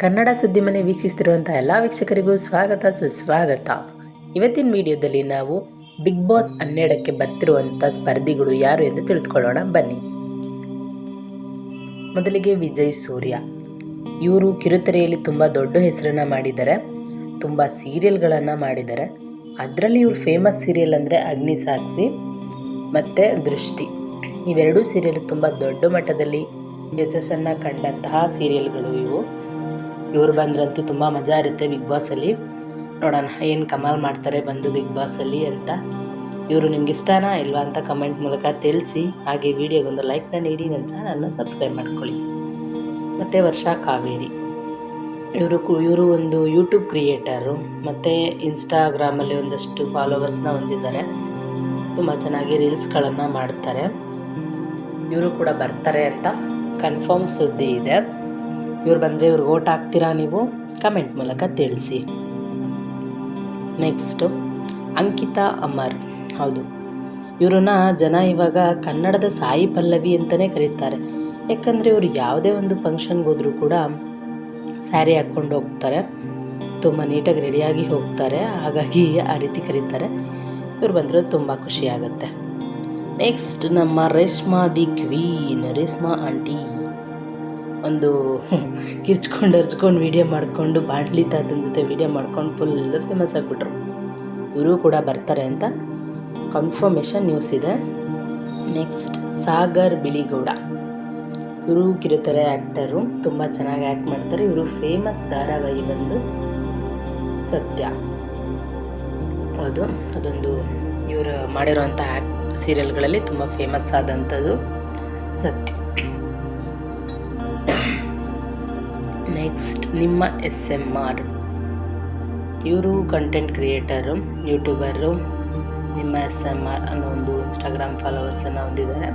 ಕನ್ನಡ ಸುದ್ದಿ ಮನೆ ವೀಕ್ಷಿಸ್ತಿರುವಂಥ ಎಲ್ಲ ವೀಕ್ಷಕರಿಗೂ ಸ್ವಾಗತ ಸುಸ್ವಾಗತ. ಇವತ್ತಿನ ವಿಡಿಯೋದಲ್ಲಿ ನಾವು ಬಿಗ್ ಬಾಸ್ ಹನ್ನೆರಡಕ್ಕೆ ಬರ್ತಿರುವಂಥ ಸ್ಪರ್ಧಿಗಳು ಯಾರು ಎಂದು ತಿಳಿದುಕೊಳ್ಳೋಣ. ಬನ್ನಿ. ಮೊದಲಿಗೆ ವಿಜಯ್ ಸೂರ್ಯ. ಇವರು ಕಿರುತೆರೆಯಲ್ಲಿ ತುಂಬ ದೊಡ್ಡ ಹೆಸರನ್ನು ಮಾಡಿದ್ದಾರೆ. ತುಂಬ ಸೀರಿಯಲ್ಗಳನ್ನು ಮಾಡಿದ್ದಾರೆ. ಅದರಲ್ಲಿ ಇವರು ಫೇಮಸ್ ಸೀರಿಯಲ್ ಅಂದರೆ ಅಗ್ನಿ ಸಾಕ್ಷಿ ಮತ್ತು ದೃಷ್ಟಿ. ಇವೆರಡೂ ಸೀರಿಯಲ್ ತುಂಬ ದೊಡ್ಡ ಮಟ್ಟದಲ್ಲಿ ಯಶಸ್ಸನ್ನು ಕಂಡಂತಹ ಸೀರಿಯಲ್ಗಳು ಇವು. ಇವ್ರು ಬಂದ್ರಂತೂ ತುಂಬ ಮಜಾ ಇರುತ್ತೆ ಬಿಗ್ ಬಾಸಲ್ಲಿ ನೋಡೋಣ, ಏನು ಕಮಾಲ್ ಮಾಡ್ತಾರೆ ಬಂದು ಬಿಗ್ ಬಾಸಲ್ಲಿ ಅಂತ. ಇವರು ನಿಮ್ಗೆ ಇಷ್ಟನಾ ಇಲ್ವಾ ಅಂತ ಕಮೆಂಟ್ ಮೂಲಕ ತಿಳಿಸಿ. ಹಾಗೆ ವಿಡಿಯೋಗೊಂದು ಲೈಕ್ನ ನೀಡಿ, ನನ್ನ ಚಾನಲ್ನ ಸಬ್ಸ್ಕ್ರೈಬ್ ಮಾಡ್ಕೊಳ್ಳಿ. ಮತ್ತು ವರ್ಷಾ ಕಾವೇರಿ. ಇವರು ಇವರು ಒಂದು ಯೂಟ್ಯೂಬ್ ಕ್ರಿಯೇಟರು ಮತ್ತು ಇನ್ಸ್ಟಾಗ್ರಾಮಲ್ಲಿ ಒಂದಷ್ಟು ಫಾಲೋವರ್ಸ್ನ ಹೊಂದಿದ್ದಾರೆ. ತುಂಬ ಚೆನ್ನಾಗಿ ರೀಲ್ಸ್ಗಳನ್ನು ಮಾಡ್ತಾರೆ. ಇವರು ಕೂಡ ಬರ್ತಾರೆ ಅಂತ ಕನ್ಫರ್ಮ್ ಸುದ್ದಿ ಇದೆ. ಇವ್ರು ಬಂದರೆ ಇವ್ರಿಗೆ ಓಟ್ ಹಾಕ್ತೀರಾ ನೀವು? ಕಮೆಂಟ್ ಮೂಲಕ ತಿಳಿಸಿ. ನೆಕ್ಸ್ಟು ಅಂಕಿತಾ ಅಮರ್. ಹೌದು. ಇವರನ್ನ ಜನ ಇವಾಗ ಕನ್ನಡದ ಸಾಯಿ ಪಲ್ಲವಿ ಅಂತಲೇ ಕರೀತಾರೆ. ಯಾಕಂದರೆ ಇವರು ಯಾವುದೇ ಒಂದು ಫಂಕ್ಷನ್ಗೆ ಹೋದರೂ ಕೂಡ ಸ್ಯಾರಿ ಹಾಕ್ಕೊಂಡು ಹೋಗ್ತಾರೆ. ತುಂಬ ನೀಟಾಗಿ ರೆಡಿಯಾಗಿ ಹೋಗ್ತಾರೆ. ಹಾಗಾಗಿ ಆ ರೀತಿ ಕರೀತಾರೆ. ಇವ್ರು ಬಂದರೆ ತುಂಬ ಖುಷಿ ಆಗುತ್ತೆ. ನೆಕ್ಸ್ಟ್ ನಮ್ಮ Reshma the queen. Reshma aunty ಒಂದು ಕಿರ್ಚ್ಕೊಂಡು ಹರ್ಚ್ಕೊಂಡು ವೀಡಿಯೋ ಮಾಡಿಕೊಂಡು ಬಾಟ್ಲಿ ತಾತನ ಜೊತೆ ವೀಡಿಯೋ ಮಾಡ್ಕೊಂಡು ಫುಲ್ ಫೇಮಸ್ ಆಗಿಬಿಟ್ರು. ಇವರು ಕೂಡ ಬರ್ತಾರೆ ಅಂತ ಕನ್ಫರ್ಮೇಷನ್ ನ್ಯೂಸ್ ಇದೆ. ನೆಕ್ಸ್ಟ್ ಸಾಗರ್ ಬಿಳಿಗೌಡ. ಇವರು ಕಿರುತೆರೆ ಆ್ಯಕ್ಟರು ತುಂಬ ಚೆನ್ನಾಗಿ ಆ್ಯಕ್ಟ್ ಮಾಡ್ತಾರೆ. ಇವರು ಫೇಮಸ್ ಧಾರಾವಾಹಿ ಬಂದು ಸತ್ಯ. ಹೌದು, ಅದೊಂದು ಇವರು ಮಾಡಿರೋಂಥ ಆ್ಯಕ್ಟ್ ಸೀರಿಯಲ್ಗಳಲ್ಲಿ ತುಂಬ ಫೇಮಸ್ ಆದಂಥದ್ದು ಸತ್ಯ. ನೆಕ್ಸ್ಟ್ ನಿಮ್ಮ ಎಸ್ ಎಂ ಆರ್ ಇವರು ಕಂಟೆಂಟ್ ಕ್ರಿಯೇಟರು ಯೂಟ್ಯೂಬರು ನಿಮ್ಮ ಎಸ್ ಎಂ ಆರ್ ಅನ್ನೋ ಒಂದು ಇನ್ಸ್ಟಾಗ್ರಾಮ್ ಫಾಲೋವರ್ಸನ್ನು ಹೊಂದಿದ್ದಾರೆ.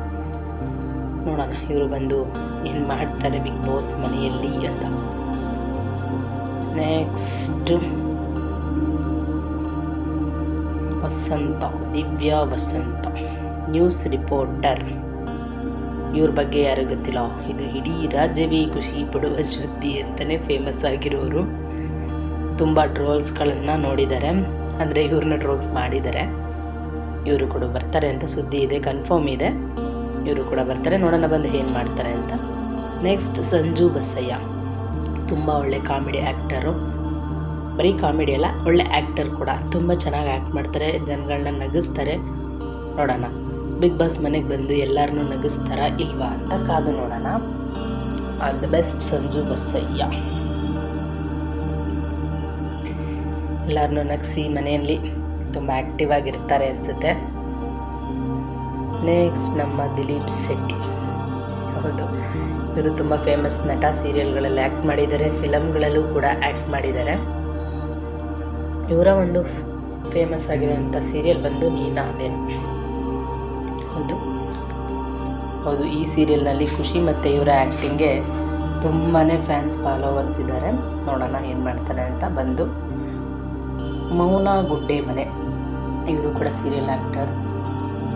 ನೋಡೋಣ, ಇವರು ಬಂದು ಏನು ಮಾಡ್ತಾರೆ ಬಿಗ್ ಬಾಸ್ ಮನೆಯಲ್ಲಿ ಅಂತ. Next Vasantha, Divya Vasantha news reporter ಇವ್ರ ಬಗ್ಗೆ ಯಾರು ಗೊತ್ತಿಲ್ಲ. ಇದು ಇಡೀ ರಾಜ್ಯವೇ ಖುಷಿ ಪಡುವ ಸುದ್ದಿ ಅಂತಲೇ ಫೇಮಸ್ ಆಗಿರೋರು. ತುಂಬ ಟ್ರೋಲ್ಸ್ಗಳನ್ನು ನೋಡಿದ್ದಾರೆ ಅಂದರೆ ಇವ್ರನ್ನ ಟ್ರೋಲ್ಸ್ ಮಾಡಿದ್ದಾರೆ ಇವರು ಕೂಡ ಬರ್ತಾರೆ ಅಂತ ಸುದ್ದಿ ಇದೆ ಕನ್ಫರ್ಮ್ ಇದೆ. ಇವರು ಕೂಡ ಬರ್ತಾರೆ. ನೋಡೋಣ ಬಂದು ಏನು ಮಾಡ್ತಾರೆ ಅಂತ. ನೆಕ್ಸ್ಟ್ ಸಂಜು ಬಸಯ್ಯ. ತುಂಬ ಒಳ್ಳೆ ಕಾಮಿಡಿ ಆ್ಯಕ್ಟರು ಬರೀ ಕಾಮಿಡಿ ಅಲ್ಲ, ಒಳ್ಳೆ ಆ್ಯಕ್ಟರ್ ಕೂಡ. ತುಂಬ ಚೆನ್ನಾಗಿ ಆ್ಯಕ್ಟ್ ಮಾಡ್ತಾರೆ ಜನಗಳನ್ನ ನಗಿಸ್ತಾರೆ. ನೋಡೋಣ. ಬಿಗ್ ಬಾಸ್ ಮನೆಗೆ ಬಂದು ಎಲ್ಲರನ್ನೂ ನಗಿಸ್ತಾರ ಇಲ್ವಾ ಅಂತ ಕಾದು ನೋಡೋಣ. All the best Sanju Basayya ಎಲ್ಲರನ್ನೂ ನಗಿಸಿ ಮನೆಯಲ್ಲಿ ತುಂಬ ಆ್ಯಕ್ಟಿವ್ ಆಗಿರ್ತಾರೆ ಅನಿಸುತ್ತೆ. ನೆಕ್ಸ್ಟ್ ನಮ್ಮ ದಿಲೀಪ್ ಶೆಟ್ಟಿ. ಹೌದು, ಇವರು ತುಂಬ ಫೇಮಸ್ ನಟ ಸೀರಿಯಲ್ಗಳಲ್ಲಿ ಆ್ಯಕ್ಟ್ ಮಾಡಿದ್ದಾರೆ ಫಿಲಮ್ಗಳಲ್ಲೂ ಕೂಡ ಆ್ಯಕ್ಟ್ ಮಾಡಿದ್ದಾರೆ. ಇವರ ಒಂದು ಫೇಮಸ್ ಆಗಿರೋಂಥ ಸೀರಿಯಲ್ ಬಂದು ನೀನಾದೇನು ಹೌದು. ಹೌದು, ಈ ಸೀರಿಯಲ್ನಲ್ಲಿ ಖುಷಿ ಮತ್ತು ಇವರ ಆ್ಯಕ್ಟಿಂಗ್ಗೆ ತುಂಬಾ ಫ್ಯಾನ್ಸ್ ಫಾಲೋವರ್ಸ್ ಇದ್ದಾರೆ ನೋಡೋಣ ಏನು ಮಾಡ್ತಾರೆ ಅಂತ ಬಂದು. ಮೌನ ಗುಡ್ಡೆ ಮನೆ. ಇವರು ಕೂಡ ಸೀರಿಯಲ್ ಆ್ಯಕ್ಟರ್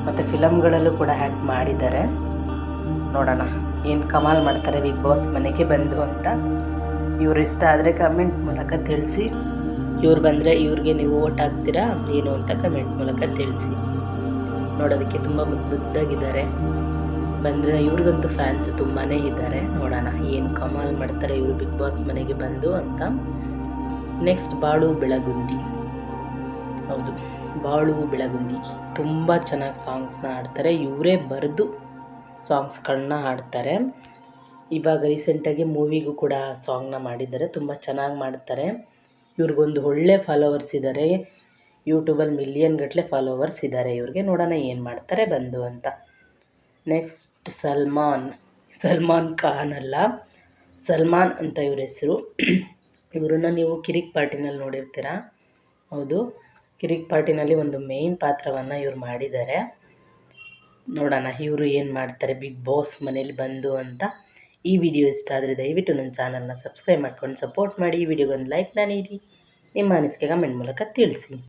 ಮತ್ತು ಫಿಲಮ್ಗಳಲ್ಲೂ ಕೂಡ ಆ್ಯಕ್ಟ್ ಮಾಡಿದ್ದಾರೆ. ನೋಡೋಣ, ಏನು ಕಮಾಲ್ ಮಾಡ್ತಾರೆ ಬಿಗ್ ಬಾಸ್ ಮನೆಗೆ ಬಂದು ಅಂತ. ಇವರು ಇಷ್ಟ ಆದರೆ ಕಮೆಂಟ್ ಮೂಲಕ ತಿಳಿಸಿ. ಇವ್ರು ಬಂದರೆ ಇವ್ರಿಗೆ ನೀವು ಓಟ್ ಹಾಕ್ತೀರಾ, ಏನು ಅಂತ ಕಮೆಂಟ್ ಮೂಲಕ ತಿಳಿಸಿ. ನೋಡೋದಕ್ಕೆ ತುಂಬ ಮುದ್ದಾಗಿದ್ದಾರೆ ಬಂದರೆ ಇವ್ರಿಗಂತೂ ಫ್ಯಾನ್ಸ್ ತುಂಬಾ ಇದ್ದಾರೆ. ನೋಡೋಣ ಏನು ಕಮಾಲ್ ಮಾಡ್ತಾರೆ ಇವರು ಬಿಗ್ ಬಾಸ್ ಮನೆಗೆ ಬಂದು ಅಂತ. ನೆಕ್ಸ್ಟ್ ಬಾಳು ಬೆಳಗುಂದಿ. ಹೌದು, ಬಾಳು ಬೆಳಗುಂದಿ. ತುಂಬ ಚೆನ್ನಾಗಿ ಸಾಂಗ್ಸ್ನ ಹಾಡ್ತಾರೆ. ಇವರೇ ಬರೆದು ಸಾಂಗ್ಸ್ಗಳನ್ನ ಹಾಡ್ತಾರೆ. ಇವಾಗ ರೀಸೆಂಟಾಗಿ ಮೂವಿಗೂ ಕೂಡ ಸಾಂಗ್ನ ಮಾಡಿದ್ದಾರೆ. ತುಂಬ ಚೆನ್ನಾಗಿ ಮಾಡ್ತಾರೆ. ಇವ್ರಿಗೊಂದು ಒಳ್ಳೆ ಫಾಲೋವರ್ಸ್ ಇದ್ದಾರೆ ಯೂಟ್ಯೂಬಲ್ಲಿ ಮಿಲಿಯನ್ ಗಟ್ಟಲೆ ಫಾಲೋವರ್ಸ್ ಇದ್ದಾರೆ ಇವ್ರಿಗೆ ನೋಡೋಣ ಏನು ಮಾಡ್ತಾರೆ ಬಂದು ಅಂತ. ನೆಕ್ಸ್ಟ್ ಸಲ್ಮಾನ್. ಸಲ್ಮಾನ್ ಖಾನ್ ಅಲ್ಲ. ಸಲ್ಮಾನ್ ಅಂತ ಇವ್ರ ಹೆಸರು. ಇವರನ್ನ ನೀವು ಕಿರಿಕ್ ಪಾರ್ಟಿನಲ್ಲಿ ನೋಡಿರ್ತೀರ? ಹೌದು. ಕಿರಿಕ್ ಪಾರ್ಟಿನಲ್ಲಿ ಒಂದು ಮೇಯ್ನ್ ಪಾತ್ರವನ್ನು ಇವ್ರು ಮಾಡಿದ್ದಾರೆ. ನೋಡೋಣ ಇವರು ಏನು ಮಾಡ್ತಾರೆ ಬಿಗ್ ಬಾಸ್ ಮನೇಲಿ ಬಂದು ಅಂತ. ಈ ವಿಡಿಯೋ ಇಷ್ಟ ಆದರೆ ದಯವಿಟ್ಟು ನನ್ನ ಚಾನಲ್ನ ಸಬ್ಸ್ಕ್ರೈಬ್ ಮಾಡ್ಕೊಂಡು ಸಪೋರ್ಟ್ ಮಾಡಿ. ಈ ವಿಡಿಯೋಗೊಂದು ಲೈಕ್ನ ನೀಡಿ. ನಿಮ್ಮ ಅನಿಸಿಕೆ ಕಮೆಂಟ್ ಮೂಲಕ ತಿಳಿಸಿ.